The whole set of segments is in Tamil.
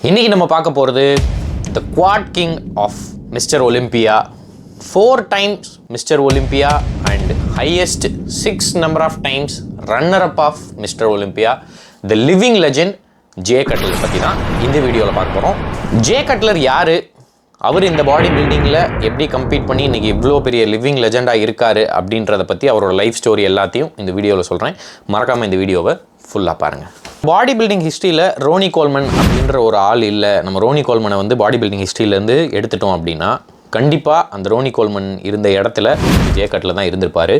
இன்றைக்கி நம்ம பார்க்க போகிறது the quad king of mister Olympia four times mister Olympia and highest six number of times runner up of mister Olympia the living legend Jay Cutler பற்றி தான் இந்த வீடியோவில் பார்க்க போகிறோம் ஜே கட்லர் யார்? அவர் இந்த பாடி பில்டிங்கில் எப்படி கம்ப்ளீட் பண்ணி இன்றைக்கி இவ்வளோ பெரிய லிவிங் லெஜெண்டாக இருக்கார் அப்படின்றத பற்றி அவரோட லைஃப் ஸ்டோரி எல்லாத்தையும் இந்த வீடியோவில் சொல்கிறேன் மறக்காமல் இந்த வீடியோவை ஃபுல்லாக பாருங்கள் பாடி பில்டிங் ஹிஸ்ட்ரியில் ரோனி கோல்மன் அப்படின்ற ஒரு ஆள் இல்லை. நம்ம ரோனி கோல்மனை வந்து பாடி பில்டிங் ஹிஸ்ட்ரியிலேருந்து எடுத்துட்டோம் அப்படின்னா கண்டிப்பாக அந்த ரோனி கோல்மன் இருந்த இடத்துல ஜேக்கட்டில் தான் இருந்திருப்பார்.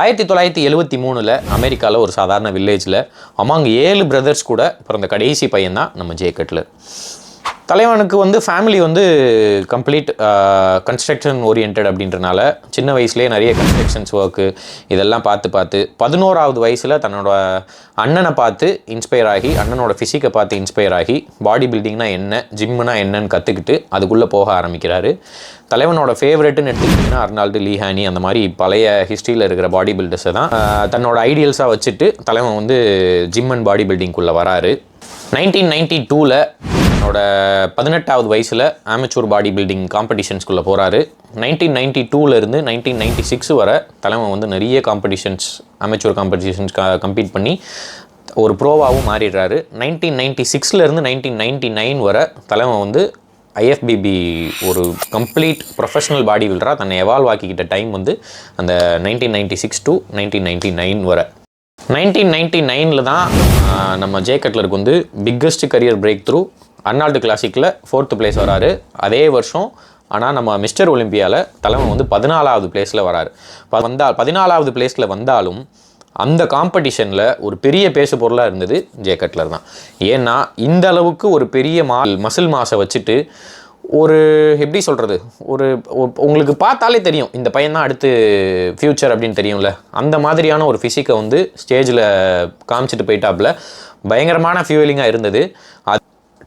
ஆயிரத்தி தொள்ளாயிரத்தி எழுவத்தி மூணில் அமெரிக்காவில் ஒரு சாதாரண வில்லேஜில் அமாங் ஏழு பிரதர்ஸ் கூட பிறந்த கடைசி பையன் தான் நம்ம ஜேக்கட்டில் தலைவனுக்கு வந்து ஃபேமிலி வந்து கம்ப்ளீட் கன்ஸ்ட்ரக்ஷன் ஓரியன்ட் அப்படின்றனால சின்ன வயசுலேயே நிறைய கன்ஸ்ட்ரக்ஷன்ஸ் ஒர்க்கு இதெல்லாம் பார்த்து பார்த்து பதினோராவது வயசில் தன்னோட அண்ணனை பார்த்து இன்ஸ்பயர் ஆகி அண்ணனோட ஃபிசிக்கை பார்த்து இன்ஸ்பயர் ஆகி பாடி பில்டிங்னா என்ன ஜிம்முனா என்னன்னு கற்றுக்கிட்டு அதுக்குள்ளே போக ஆரம்பிக்கிறாரு. தலைவனோட ஃபேவரெட்டுன்னு எடுத்துக்கிட்டிங்கன்னா அர்னால்டு லீஹானி அந்த மாதிரி பழைய ஹிஸ்ட்ரியில் இருக்கிற பாடி பில்டர்ஸை தான் தன்னோட ஐடியல்ஸாக வச்சுட்டு தலைவன் வந்து ஜிம் அண்ட் பாடி பில்டிங்குள்ளே வராரு. நைன்டீன் நைன்டி டூவில் தன்னோட பதினெட்டாவது வயசில் ஆமச்சூர் பாடி பில்டிங் காம்படிஷன்ஸ்குள்ளே போகிறாரு நைன்டீன் நைன்டி டூலேருந்து நைன்டீன் நைன்டி சிக்ஸ் வர தலைமை வந்து நிறைய காம்படிஷன்ஸ் ஆமச்சூர் காம்படிஷன்ஸ் கம்ப்ளீட் பண்ணி ஒரு ப்ரோவாகவும் மாறிடுறாரு. நைன்டீன் நைன்டி சிக்ஸ்லேருந்து நைன்டீன் நைன்டி நைன் வர தலைமை வந்து ஐஎஃபிபி ஒரு கம்ப்ளீட் ப்ரொஃபஷனல் பாடி பில்டராக தன்னை எவால்வ் ஆக்கிக்கிட்ட டைம் வந்து அந்த nineteen ninety six to nineteen ninety nine வரை. நைன்டீன் நைன்டி நைனில் தான் நம்ம ஜே கட்லருக்கு வந்து biggest career breakthrough Arnold கிளாசிக்கில் ஃபோர்த்து பிளேஸ் வராரு. அதே வருஷம் ஆனால் நம்ம மிஸ்டர் ஒலிம்பியாவில் தலைவன் வந்து பதினாலாவது பிளேஸில் வராரு. வந்தால் பதினாலாவது பிளேஸில் வந்தாலும் அந்த காம்படிஷனில் ஒரு பெரிய பேசு பொருளாக இருந்தது ஜே கட்லர் தான். ஏன்னா இந்த அளவுக்கு ஒரு பெரிய மா மசில் மாஸை வச்சுட்டு ஒரு எப்படி சொல்கிறது ஒரு உங்களுக்கு பார்த்தாலே தெரியும் இந்த பையன் தான் அடுத்து ஃப்யூச்சர் அப்படின்னு தெரியும்ல. அந்த மாதிரியான ஒரு ஃபிசிக்கை வந்து ஸ்டேஜில் காமிச்சிட்டு போயிட்டாப்புல. பயங்கரமான ஃபியூலிங்காக இருந்தது. அது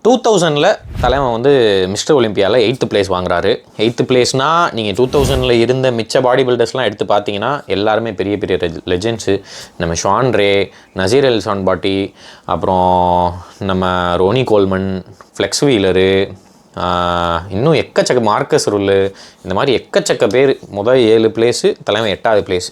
டூ தௌசண்டில் தலைவன் வந்து மிஸ்டர் ஒலிம்பியாவில் எயித்து பிளேஸ் வாங்குறாரு. எயித்து பிளேஸ்னால் நீங்கள் டூ தௌசண்டில் இருந்த மிச்ச பாடி பில்டர்ஸ்லாம் எடுத்து பார்த்தீங்கன்னா எல்லாருமே பெரிய பெரிய லெஜெண்ட்ஸு நம்ம ஷான் ரே நசீர் எல் பாட்டி அப்புறம் நம்ம ரோனி கோல்மன் ஃப்ளெக்ஸ் வீலரு இன்னும் எக்கச்சக்க மார்க்கஸ் ருல்லு இந்த மாதிரி எக்கச்சக்க பேர். முதல் ஏழு பிளேஸு தலைவன் எட்டாவது பிளேஸ்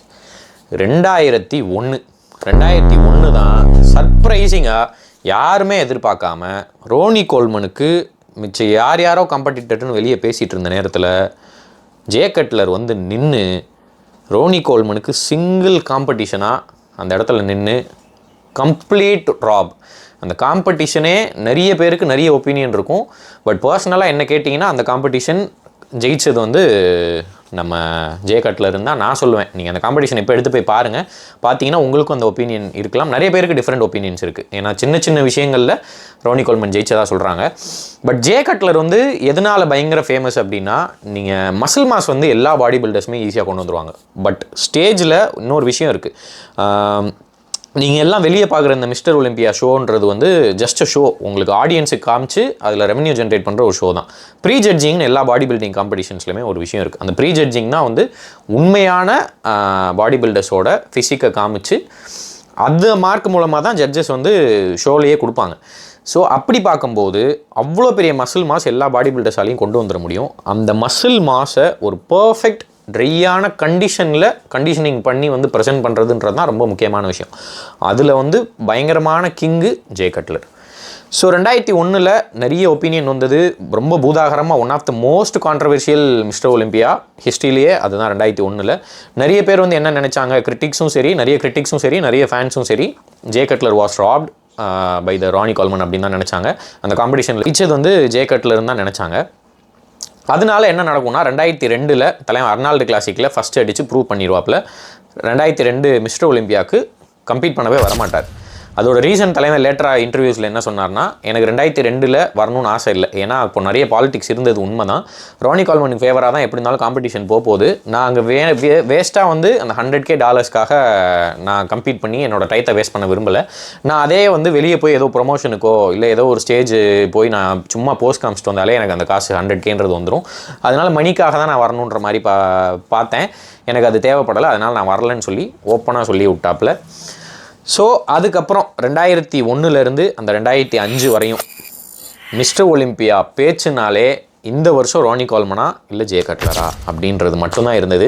ரெண்டாயிரத்தி ஒன்று ரெண்டாயிரத்தி ஒன்று தான் சர்ப்ரைசிங்காக யாருமே எதிர்பார்க்காம ரோனி கோல்மனுக்கு மிச்சம் யார் யாரோ காம்படிட்டர்னு வெளியே பேசிகிட்டு இருந்த நேரத்தில் ஜே கட்லர் வந்து நின்று ரோனி கோல்மனுக்கு சிங்கிள் காம்படிஷனாக அந்த இடத்துல நின்று கம்ப்ளீட் ராப் அந்த காம்படிஷனே நிறைய பேருக்கு நிறைய ஒப்பீனியன் இருக்கும். பட் பர்சனலாக என்ன கேட்டிங்கன்னா அந்த காம்படிஷன் ஜெயிச்சது வந்து நம்ம ஜே கட்டில் இருந்தால் நான் சொல்லுவேன். நீங்கள் அந்த காம்படிஷன் இப்போ எடுத்து போய் பாருங்கள் பார்த்தீங்கன்னா உங்களுக்கும் அந்த ஒப்பீனியன் இருக்கலாம். நிறைய பேருக்கு டிஃப்ரெண்ட் ஒப்பீனியன்ஸ் இருக்குது ஏன்னா சின்ன சின்ன விஷயங்களில் ரோனி கோல்மன் ஜெயிச்சதா சொல்கிறாங்க பட் ஜே கட்லர் வந்து எதனால் பயங்கர ஃபேமஸ் அப்படின்னா நீங்கள் மசில் மாஸ் வந்து எல்லா பாடி பில்டர்ஸுமே ஈஸியாக கொண்டு வந்துருவாங்க. பட் ஸ்டேஜில் இன்னொரு விஷயம் இருக்குது நீங்கள் எல்லாம் வெளியே பார்க்குற இந்த மிஸ்டர் ஒலிம்பியா ஷோன்றது வந்து ஜஸ்ட் ஷோ உங்களுக்கு ஆடியன்ஸுக்கு காமிச்சு அதில் ரெவன்யூ ஜென்ரேட் பண்ணுற ஒரு ஷோ தான். ப்ரீ ஜட்ஜிங்னு எல்லா பாடி பில்டிங் காம்படிஷன்ஸ்லையுமே ஒரு விஷயம் இருக்குது அந்த ப்ரீ ஜட்ஜிங்னா வந்து உண்மையான பாடி பில்டர்ஸோட ஃபிசிக்கை காமிச்சு அந்த மார்க் மூலமாக தான் ஜட்ஜஸ் வந்து ஷோலையே கொடுப்பாங்க. ஸோ அப்படி பார்க்கும்போது அவ்வளோ பெரிய மசில் மாஸ் எல்லா பாடி பில்டர்ஸாலையும் கொண்டு வந்துட முடியும். அந்த மசில் மாஸை ஒரு பர்ஃபெக்ட் ட்ரையான கண்டிஷனில் கண்டிஷனிங் பண்ணி வந்து ப்ரெசென்ட் பண்ணுறதுன்றது தான் ரொம்ப முக்கியமான விஷயம். அதில் வந்து பயங்கரமான கிங்கு ஜே கட்லர் ஸோ ரெண்டாயிரத்தி ஒன்றில் நிறைய ஒப்பீனியன் வந்தது. ரொம்ப பூதாகரமாக one of the most controversial mister Olympia ஹிஸ்ட்ரியிலேயே அதுதான் ரெண்டாயிரத்தி ஒன்றில் நிறைய பேர் வந்து என்ன நினச்சாங்க? கிரிட்டிக்ஸும் சரி நிறைய கிரிட்டிக்ஸும் சரி நிறைய ஃபேன்ஸும் சரி Jay Cutler was robbed by the Ronnie Coleman அப்படின்னு தான் நினச்சாங்க. அந்த காம்படிஷனில் இச்சது வந்து ஜே கட்லர்னு தான் நினச்சாங்க. அதனால என்ன நடக்கும்னா ரெண்டாயிரத்தி ரெண்டில் தலைவன் அர்னால்டு கிளாசிக்கில் ஃபஸ்ட் அடித்து ப்ரூவ் பண்ணிடுவாப்பில் ரெண்டாயிரத்தி ரெண்டு மிஸ்டர் ஒலிம்பியாவுக்கு கம்பீட் பண்ணவே வரமாட்டார். அதோட ரீசன் தலைவர் லேட்டராக இன்டர்வியூஸில் என்ன சொன்னார்னா எனக்கு ரெண்டாயிரத்தி ரெண்டில் வரணும்னு ஆசை இல்லை. ஏன்னா இப்போ நிறைய பாலிடிக்ஸ் இருந்தது உண்மை தான் ரோனி கால்மனுக்கு ஃபேவராக தான் எப்படி இருந்தாலும் காம்படிஷன் போக போகுது. நான் அங்கே வே வே வேஸ்ட்டாக வந்து அந்த ஹண்ட்ரட் கே டாலர்ஸ்க்காக நான் கம்ப்ளீட் பண்ணி என்னோட டைத்தை வேஸ்ட் பண்ண விரும்பலை. நான் அதே வந்து வெளியே போய் ஏதோ ப்ரொமோஷனுக்கோ இல்லை ஏதோ ஒரு ஸ்டேஜ் போய் நான் சும்மா போஸ்ட் காமிச்சிட்டு வந்தாலே எனக்கு அந்த காசு ஹண்ட்ரட் கேன்றது வந்துடும் அதனால் மணிக்காக தான் நான் வரணுன்ற மாதிரி பா பார்த்தேன். எனக்கு அது தேவைப்படலை. அதனால் நான் வரலன்னு சொல்லி ஓப்பனாக சொல்லி விட்டாப்புல. ஸோ அதுக்கப்புறம் ரெண்டாயிரத்தி ஒன்றுலேருந்து அந்த ரெண்டாயிரத்தி அஞ்சு வரையும் மிஸ்டர் ஒலிம்பியா பேச்சுனாலே இந்த வருஷம் ரோனி கால்மனா இல்லை ஜே கட்லரா அப்படின்றது மட்டும்தான் இருந்தது.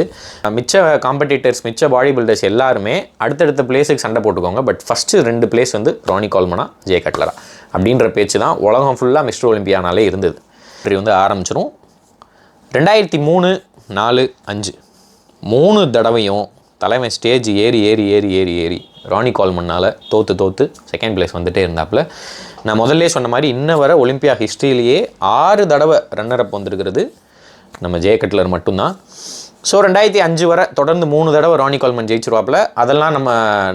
மிச்ச காம்படிட்டர்ஸ் மிச்ச பாடி பில்டர்ஸ் எல்லாருமே அடுத்தடுத்த பிளேஸுக்கு சண்டை போட்டுக்கோங்க. பட் ஃபஸ்ட்டு ரெண்டு பிளேஸ் வந்து ரோனி கால்மனா ஜே கட்லரா அப்படின்ற பேச்சு தான் உலகம் ஃபுல்லாக மிஸ்டர் ஒலிம்பியானாலே இருந்தது. இப்படி வந்து ஆரம்பிச்சிரும். ரெண்டாயிரத்தி மூணு நாலு அஞ்சு மூணு தடவையும் தலைமை ஸ்டேஜ் ஏறி ஏறி ஏறி ஏறி ஏறி ராணி கால்மன்னால் தோற்று தோற்று செகண்ட் பிளேஸ் வந்துகிட்டே இருந்தாப்புல. நான் முதல்ல சொன்ன மாதிரி இன்ன வர ஒலிம்பியா ஹிஸ்ட்ரியிலேயே ஆறு தடவை ரன்னர் அப் வந்திருக்கிறது நம்ம ஜெயகட்லர் மட்டும்தான். ஸோ ரெண்டாயிரத்தி அஞ்சு வரை தொடர்ந்து மூணு தடவை ராணி கால்மன் ஜெயிச்சிருவாப்பில். அதெல்லாம் நம்ம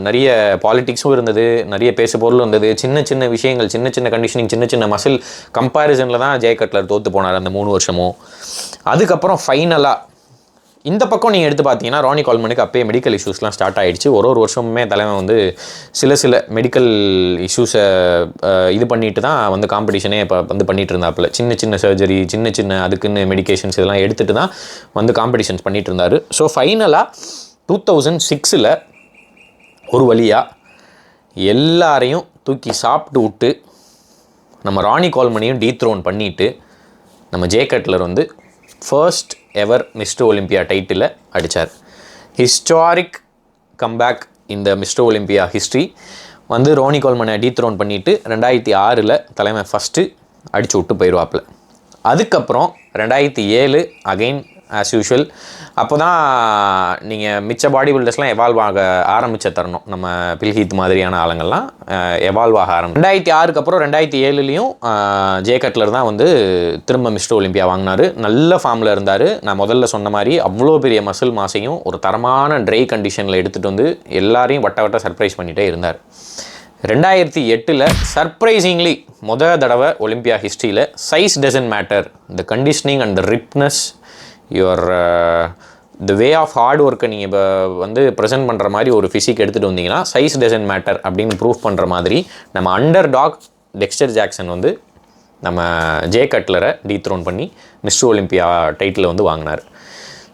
நிறைய பாலிட்டிக்ஸும் இருந்தது நிறைய பேசு பொருளும் இருந்தது சின்ன சின்ன விஷயங்கள் சின்ன சின்ன கண்டிஷனிங் சின்ன சின்ன மசில் கம்பேரிசனில் தான் ஜெயகட்லர் தோற்று போனார் அந்த மூணு வருஷமும். அதுக்கப்புறம் ஃபைனலாக இந்த பக்கம் நீங்கள் எடுத்து பார்த்தீங்கன்னா ராணி கால்மனுக்கு அப்பயே மெடிக்கல் இஷ்யூஸ்லாம் ஸ்டார்ட் ஆகிடுச்சு ஒரு ஒரு வருஷமுமே தலைவன் வந்து சில சில மெடிக்கல் இஷ்யூஸை இது பண்ணிட்டு தான் வந்து காம்படிஷனே இப்போ வந்து பண்ணிட்டு இருந்தாப்புல. சின்ன சின்ன சர்ஜரி சின்ன சின்ன அதுக்குன்னு மெடிகேஷன்ஸ் இதெல்லாம் எடுத்துட்டு தான் வந்து காம்படிஷன்ஸ் பண்ணிட்டு இருந்தார். ஸோ ஃபைனலாக டூ தௌசண்ட் சிக்ஸில் ஒரு வழியாக எல்லாரையும் தூக்கி சாப்பிட்டு விட்டு நம்ம ராணி கால்மனையும் டீத்ரோன் பண்ணிவிட்டு நம்ம ஜேகட்லர் வந்து ஃபர்ஸ்ட் எவர் மிஸ்டர் ஒலிம்பியா டைட்டிலை அடித்தார் ஹிஸ்டாரிக் கம்பேக் இந்த மிஸ்டர் ஒலிம்பியா ஹிஸ்ட்ரி வந்து ரோனி கோல்மனை டீத்ரோன் பண்ணிவிட்டு ரெண்டாயிரத்தி ஆறில் தலைமை ஃபஸ்ட்டு அடிச்சு விட்டு போயிடுவாப்புல அதுக்கப்புறம் ரெண்டாயிரத்தி ஏழு அகைன் ஆஸ் யூஷுவல் அப்போ தான் நீங்கள் மிச்ச பாடி பில்டர்ஸ்லாம் எவால்வ் ஆக ஆரம்பித்த தரணும். நம்ம பில்ஹீத் மாதிரியான ஆளுங்கள்லாம் எவால்வ் ஆக ஆரம்பி ரெண்டாயிரத்தி ஆறுக்கு அப்புறம் ரெண்டாயிரத்தி ஏழுலேயும் ஜே கட்லர் தான் வந்து திரும்ப மிஸ்டர் ஒலிம்பியா வாங்கினார். நல்ல ஃபார்மில் இருந்தார். நான் முதல்ல சொன்ன மாதிரி அவ்வளோ பெரிய மசில் மாசையும் ஒரு தரமான ட்ரை கண்டிஷனில் எடுத்துகிட்டு வந்து எல்லாரையும் வட்ட வட்ட சர்ப்ரைஸ் பண்ணிகிட்டே இருந்தார். ரெண்டாயிரத்தி எட்டில் சர்ப்ரைசிங்லி முத தடவை ஒலிம்பியா ஹிஸ்ட்ரியில் size doesn't matter the conditioning and the ripness your the way of hard ஒர்க்கை நீங்கள் இப்போ வந்து ப்ரெசென்ட் பண்ணுற மாதிரி ஒரு ஃபிசிக் எடுத்துகிட்டு வந்தீங்கன்னா சைஸ் டசன்ட் மேட்டர் அப்படின்னு ப்ரூவ் பண்ணுற மாதிரி நம்ம அண்டர் டாக் டெக்ஸ்டர் ஜாக்சன் வந்து நம்ம ஜே கட்லரை டீத்ரோன் பண்ணி மிஸ்டர் ஒலிம்பியா டைட்டில் வந்து வாங்கினார்.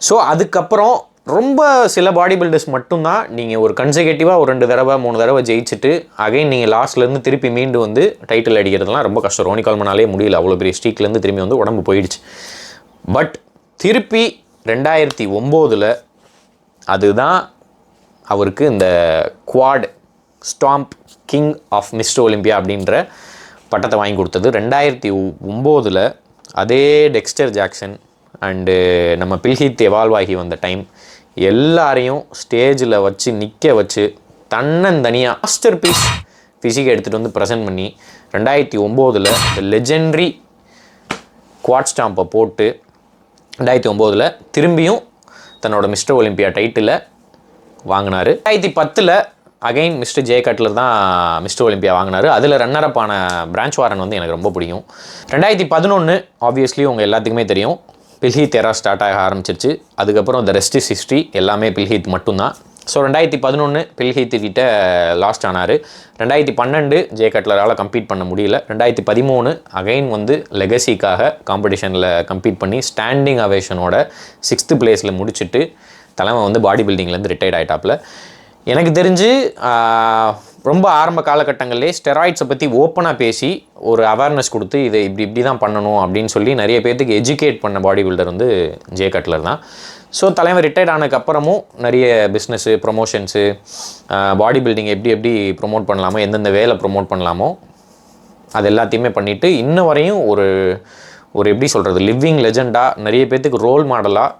ஸோ அதுக்கப்புறம் ரொம்ப சில பாடி பில்டர்ஸ் மட்டும்தான் நீங்கள் ஒரு கன்சர்கேட்டிவாக ஒரு ரெண்டு தடவை மூணு தடவை ஜெயிச்சுட்டு அகைன் நீங்கள் லாஸ்ட்லேருந்து திருப்பி மீண்டு வந்து டைட்டில் அடிக்கிறதுலாம் ரொம்ப கஷ்டம். ரோனி கால்மனாலே முடியல அவ்வளோ பெரிய ஸ்டீக்லேருந்து திரும்பி வந்து உடம்பு போயிடுச்சு. பட் திருப்பி ரெண்டாயிரத்தி ஒம்போதில் அதுதான் அவருக்கு இந்த quad stamp king of mister Olympia அப்படின்ற பட்டத்தை வாங்கி கொடுத்தது. ரெண்டாயிரத்தி ஒம்போதில் அதே டெக்ஸ்டர் ஜாக்சன் அண்டு நம்ம பில்ஹித் எவால்வ் ஆகி வந்த டைம் எல்லாரையும் ஸ்டேஜில் வச்சு நிற்க வச்சு தன்னந்தனியாக மாஸ்டர் பீஸ் ஃபிசிக் எடுத்துகிட்டு வந்து ப்ரெசென்ட் பண்ணி ரெண்டாயிரத்தி ஒம்போதில் இந்த லெஜெண்ட்ரி குவாட் ஸ்டாம்பை போட்டு ரெண்டாயிரத்தி ஒம்போதில் திரும்பியும் தன்னோட மிஸ்டர் ஒலிம்பியா டைட்டிலை வாங்கினார். ரெண்டாயிரத்தி பத்தில் அகைன் மிஸ்டர் ஜே கட்லர் தான் மிஸ்டர் ஒலிம்பியா வாங்கினார். அதில் ரன்னரப் ஆன பிரான்ச் வாரன் வந்து எனக்கு ரொம்ப பிடிக்கும். ரெண்டாயிரத்தி பதினொன்று ஆப்வியஸ்லி உங்கள் எல்லாத்துக்குமே தெரியும். பில்ஹீத் எரா ஸ்டார்ட் ஆக ஆரம்பிச்சிருச்சு. அதுக்கப்புறம் இந்த ரெஸ்ட் இஸ் ஹிஸ்ட்ரி எல்லாமே பில்ஹீத் மட்டும்தான். ஸோ ரெண்டாயிரத்தி பதினொன்று பில்ஹீத்து கிட்ட லாஸ்ட் ஆனார். ரெண்டாயிரத்தி பன்னெண்டு ஜே கட்லரால் கம்ப்ளீட் பண்ண முடியல. ரெண்டாயிரத்தி பதிமூணு அகைன் வந்து லெகசிக்காக காம்படிஷனில் கம்ப்ளீட் பண்ணி ஸ்டாண்டிங் அவேஷனோட சிக்ஸ்த்து பிளேஸில் முடிச்சுட்டு தலைமை வந்து பாடி பில்டிங்லேருந்து ரிட்டையர்ட் ஆகிட்டாப்பில் எனக்கு தெரிஞ்சு ரொம்ப ஆரம்ப காலகட்டங்கள்லேயே ஸ்டெராய்ட்ஸை பற்றி ஓப்பனாக பேசி ஒரு அவேர்னஸ் கொடுத்து இதை இப்படி இப்படி தான் பண்ணணும் அப்படின்னு சொல்லி நிறைய பேர்த்துக்கு எஜுகேட் பண்ண பாடி பில்டர் வந்து ஜே கட்லர் தான். ஸோ தலைவர் ரிட்டையர்ட் ஆனதுக்கப்புறமும் நிறைய பிஸ்னஸ்ஸு ப்ரொமோஷன்ஸு பாடி பில்டிங் எப்படி எப்படி ப்ரொமோட் பண்ணலாமோ எந்தெந்த வேலை ப்ரொமோட் பண்ணலாமோ அது எல்லாத்தையுமே பண்ணிவிட்டு இன்ன வரையும் ஒரு ஒரு எப்படி சொல்கிறது லிவிங் லெஜெண்டாக நிறைய பேர்த்துக்கு ரோல் மாடலாக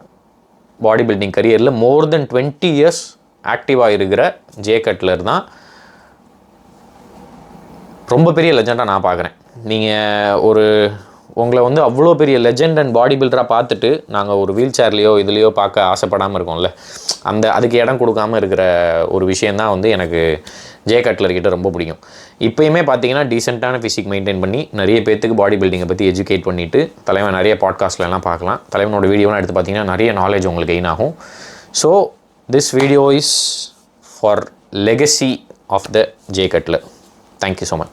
பாடி பில்டிங் கரியரில் மோர் தென் டுவெண்ட்டி இயர்ஸ் ஆக்டிவாக இருக்கிற ஜே கட்லர் தான் ரொம்ப பெரிய லெஜெண்டாக நான் பார்க்குறேன். நீங்கள் ஒரு உங்களை வந்து அவ்வளோ பெரிய லெஜெண்ட் அண்ட் பாடி பில்டராக பார்த்துட்டு நாங்கள் ஒரு வீல் சேர்லேயோ இதுலேயோ பார்க்க ஆசைப்படாமல் இருக்கோம்ல. அந்த அதுக்கு இடம் கொடுக்காம இருக்கிற ஒரு விஷயந்தான் வந்து எனக்கு ஜே கட்லர்கிட்ட ரொம்ப பிடிக்கும். இப்போயுமே பார்த்தீங்கன்னா டீசெண்டான ஃபிசிக் மெயின்டைன் பண்ணி நிறைய பேர்த்துக்கு பாடி பில்டிங்கை பற்றி எஜுகேட் பண்ணிவிட்டு தலைவன் நிறைய பாட்காஸ்ட்லலாம் பார்க்கலாம். தலைவனோட வீடியோலாம் எடுத்து பார்த்தீங்கன்னா நிறைய நாலேஜ் உங்களுக்கு கெயின் ஆகும். So this video is for legacy of the Jay Cutler thank you so much